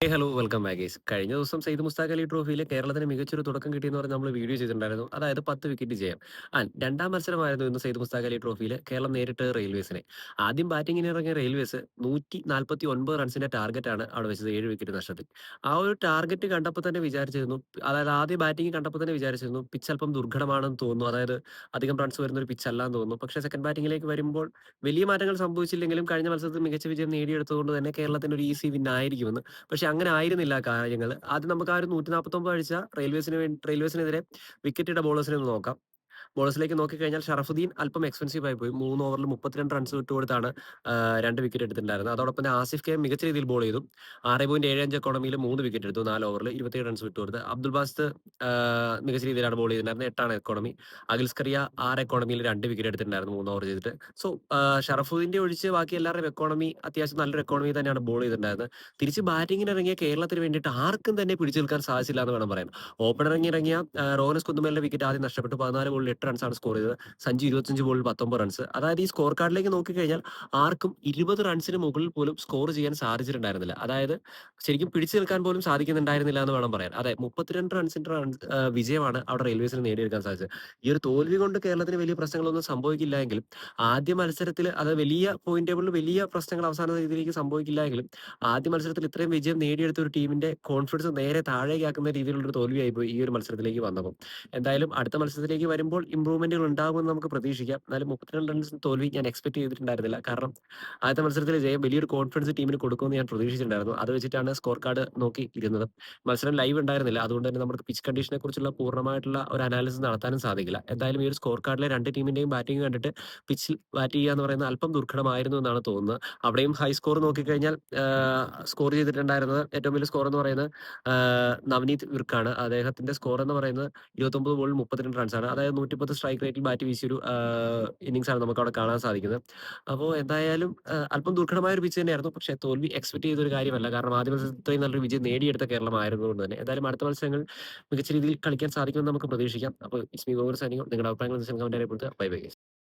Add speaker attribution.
Speaker 1: Hey hello welcome back guys കഴിഞ്ഞ ദിവസം സെയ്ദ് മുസ്താഖ് അലി ട്രോഫിയിൽ കേരളത്തിന് മികച്ചൊരു തുടക്കം കിട്ടിയെന്ന് പറഞ്ഞ് നമ്മൾ വീഡിയോ ചെയ്തിട്ടുണ്ടായിരുന്നു. അതായത് പത്ത് വിക്കറ്റ് ജയം. ആൻഡ് രണ്ടാം മത്സരമായിരുന്നു ഇന്ന് സെയ്ദ് മുസ്താഖ് അലി ട്രോഫിയിൽ കേരളം നേരിട്ട് റെയിൽവേസിനെ. ആദ്യം ബാറ്റിങ്ങിന് ഇറങ്ങിയ റെയിൽവേസ് നൂറ്റി നാൽപ്പത്തി ഒൻപത് റൺസിന്റെ ടാർഗറ്റാണ് അവിടെ വെച്ചത് ഏഴ് വിക്കറ്റ് നഷ്ടത്തിൽ. ആ ഒരു ടാർഗറ്റ് കണ്ടപ്പോൾ തന്നെ വിചാരിച്ചിരുന്നു അതായത് ആദ്യ ബാറ്റിംഗ് കണ്ടപ്പോൾ തന്നെ വിചാരിച്ചിരുന്നു പിച്ച് അല്പം ദുർഘടമാണെന്ന് തോന്നുന്നു. അതായത് അധികം റൺസ് വരുന്ന ഒരു പിച്ച് അല്ലാന്ന് തോന്നുന്നു. പക്ഷേ സെക്കൻഡ് ബാറ്റിംഗിലേക്ക് വരുമ്പോൾ വലിയ മാറ്റങ്ങൾ സംഭവിച്ചില്ലെങ്കിലും കഴിഞ്ഞ മത്സരത്തിൽ മികച്ച വിജയം നേടിയെടുത്തുകൊണ്ട് തന്നെ കേരളത്തിന് ഒരു ഈസി വിൻ ആയിരിക്കുമെന്ന്. പക്ഷെ അങ്ങനെ ആയിരുന്നില്ല കാര്യങ്ങൾ ആദ്യം നമുക്ക് ആ ഒരു നൂറ്റി നാൽപ്പത്തൊമ്പത് അഴിച്ച റെയിൽവേസിന് വേണ്ടി റെയിൽവേസിനെതിരെ വിക്കറ്റ് ഇട്ട ബോളേഴ്സിനെ ഒന്ന് നോക്കാം. ബോളേഴ്സിലേക്ക് നോക്കിക്കഴിഞ്ഞാൽ ഷറഫുദ്ദീൻ അല്പം എക്സ്പെൻസീവ് ആയി പോയി. മൂന്ന് ഓവറിൽ മുപ്പത്തിരണ്ട് റൺസ് വിട്ടുകൊടുത്താണ് കൊടുത്താണ് രണ്ട് വിക്കറ്റ് എടുത്തിട്ടുണ്ടായിരുന്നത്. അതോടൊപ്പം തന്നെ ആസിഫ് കെ മികച്ച രീതിയിൽ ബോൾ ചെയ്തു. ആറ് പോയിന്റ് ഏഴ് അഞ്ച് എക്കോണമിയിൽ മൂന്ന് വിക്കറ്റ് എടുത്തു. നാല് ഓവറിൽ ഇരുപത്തിയേഴ് റൺസ് വിട്ടുകൊടുത്ത് അബ്ദുൽ ബാസ്ത് മികച്ച രീതിയിലാണ് ബോൾ ചെയ്തിട്ടുണ്ടായിരുന്നത്. എട്ടാണ് എക്കോണമി അഖിൽസ്കറിയ ആറ് എക്കോണമിയിൽ രണ്ട് വിക്കറ്റ് എടുത്തിട്ടുണ്ടായിരുന്നു മൂന്ന് ഓവർ ചെയ്തിട്ട്. സോ ഷറഫുദ്ദീന്റെ ഒഴിച്ച് ബാക്കി എല്ലാവരുടെയും എക്കോണമി അത്യാവശ്യം നല്ലൊരു എക്കോണമി തന്നെയാണ് ബോൾ ചെയ്തിട്ടുണ്ടായിരുന്നത്. തിരിച്ച് ബാറ്റിംഗിന് ഇറങ്ങിയ കേരളത്തിന് വേണ്ടിയിട്ട് ആർക്കും തന്നെ പിടിച്ചു നിൽക്കാൻ സാധിച്ചില്ല എന്ന് വേണം പറയാൻ. ഓപ്പണർ ഇറങ്ങി ഇറങ്ങിയ റോനസ് റോഹനസ് കുന്നുമലിന്റെ വിക്കറ്റ് ആദ്യം നഷ്ടപ്പെട്ടു. പതിനാല് ബോളിൽ എട്ട് റൺസാണ് സ്കോർ ചെയ്തത്. സഞ്ജു ഇരുപത്തഞ്ച് ബോളിൽ പത്തൊമ്പത് റൺസ് അതായത് ഈ സ്കോർ കാർഡിലേക്ക് നോക്കിക്കഴിഞ്ഞാൽ ആർക്കും ഇരുപത് റൺസിന് മുകളിൽ പോലും സ്കോർ ചെയ്യാൻ സാധിച്ചിട്ടുണ്ടായിരുന്നില്ല. അതായത് ശരിക്കും പിടിച്ചു നിൽക്കാൻ പോലും സാധിക്കുന്നുണ്ടായിരുന്നില്ല എന്ന് വേണം പറയാൻ. അതെ മുപ്പത്തിരണ്ട് റൺസിന്റെ റൺസ് വിജയമാണ് അവിടെ റെയിൽവേസിന് നേടിയെടുക്കാൻ സാധിച്ചത്. ഈ ഒരു തോൽവി കൊണ്ട് കേരളത്തിന് വലിയ പ്രശ്നങ്ങളൊന്നും സംഭവിക്കില്ല എങ്കിലും ആദ്യ മത്സരത്തിൽ അത് വലിയ പോയിന്റ് ടേബിളിൽ വലിയ പ്രശ്നങ്ങൾ അവസാന രീതിയിലേക്ക് സംഭവിക്കില്ല എങ്കിലും ആദ്യ മത്സരത്തിൽ ഇത്രയും വിജയം നേടിയെടുത്ത ഒരു ടീമിന്റെ കോൺഫിഡൻസ് നേരെ താഴേക്കാക്കുന്ന രീതിയിലുള്ള ഒരു തോൽവിയായി പോയി ഈ ഒരു മത്സരത്തിലേക്ക് വന്നപ്പോൾ എന്തായാലും അടുത്ത മത്സരത്തിലേക്ക് വരുമ്പോൾ ഇമ്പ്രൂവ്മെന്റുകൾ ഉണ്ടാകുമെന്ന് നമുക്ക് പ്രതീക്ഷിക്കാം. എന്നാലും മുപ്പത്തിരണ്ട് റൺസ് തോൽവി ഞാൻ എക്സ്പെക്ട് ചെയ്തിട്ടുണ്ടായിരുന്നില്ല. കാരണം ആദ്യത്തെ മത്സരത്തിൽ ജയം വലിയൊരു കോൺഫിഡൻസ് ടീമിന് കൊടുക്കുമെന്ന് ഞാൻ പ്രതീക്ഷിച്ചിട്ടുണ്ടായിരുന്നു. അത് വെച്ചിട്ടാണ് സ്കോർ കാർഡ് നോക്കി ഇരുന്നത്. മത്സരം ലൈവ് ഉണ്ടായിരുന്നില്ല. അതുകൊണ്ട് തന്നെ നമുക്ക് പിച്ച് കണ്ടീഷനെ കുറിച്ചുള്ള പൂർണമായിട്ടുള്ള ഒരു അനാലിസിസ് നടത്താനും സാധിക്കില്ല. എന്തായാലും ഈ ഒരു സ്കോർ കാർഡിലെ രണ്ട് ടീമിന്റെയും ബാറ്റിംഗ് കണ്ടിട്ട് പിച്ചിൽ ബാറ്റ് ചെയ്യുക എന്ന് പറയുന്നത് അല്പം ദുർഘടമായിരുന്നു എന്നാണ് തോന്നുന്നത്. അവിടെയും ഹൈ സ്കോർ നോക്കിക്കഴിഞ്ഞാൽ സ്കോർ ചെയ്തിട്ടുണ്ടായിരുന്നത് ഏറ്റവും വലിയ സ്കോർ എന്ന് പറയുന്നത് നവനീത് വിർക്കാണ്. അദ്ദേഹത്തിന്റെ സ്കോർ എന്ന് പറയുന്നത് ഇരുപത്തൊമ്പത് ബോളിൽ മുപ്പത്തിരണ്ട് ആണ്. അതായത് നൂറ്റിപ്പത്ത് സ്ട്രൈക്ക് റേറ്റിൽ ബാറ്റ് വീശിയൊരു ഇന്നിങ്സ് ആണ് നമുക്ക് അവിടെ കാണാൻ സാധിക്കുന്നത്. അപ്പോൾ എന്തായാലും അല്പം ദുർഘടമായ ഒരു പിച്ച് തന്നെയായിരുന്നു. പക്ഷെ തോൽവി എക്സ്പെക്ട് ചെയ്തൊരു കാര്യമല്ല. കാരണം ആദ്യ മത്സരത്തിൽ ഇത്രയും നല്ലൊരു വിജയം നേടിയെടുത്ത കേരളം ആയിരുന്നതുകൊണ്ട് തന്നെ. എന്തായാലും അടുത്ത മത്സരങ്ങൾ മികച്ച രീതിയിൽ കളിക്കാൻ സാധിക്കുമെന്ന് നമുക്ക് പ്രതീക്ഷിക്കാം. അപ്പോൾ ഇസ്മി ഗോവർ സൈനികം നിങ്ങളുടെ അഭിപ്രായങ്ങൾ കമന്റ് അറിയപ്പെടുത്തുക ബൈ ബൈ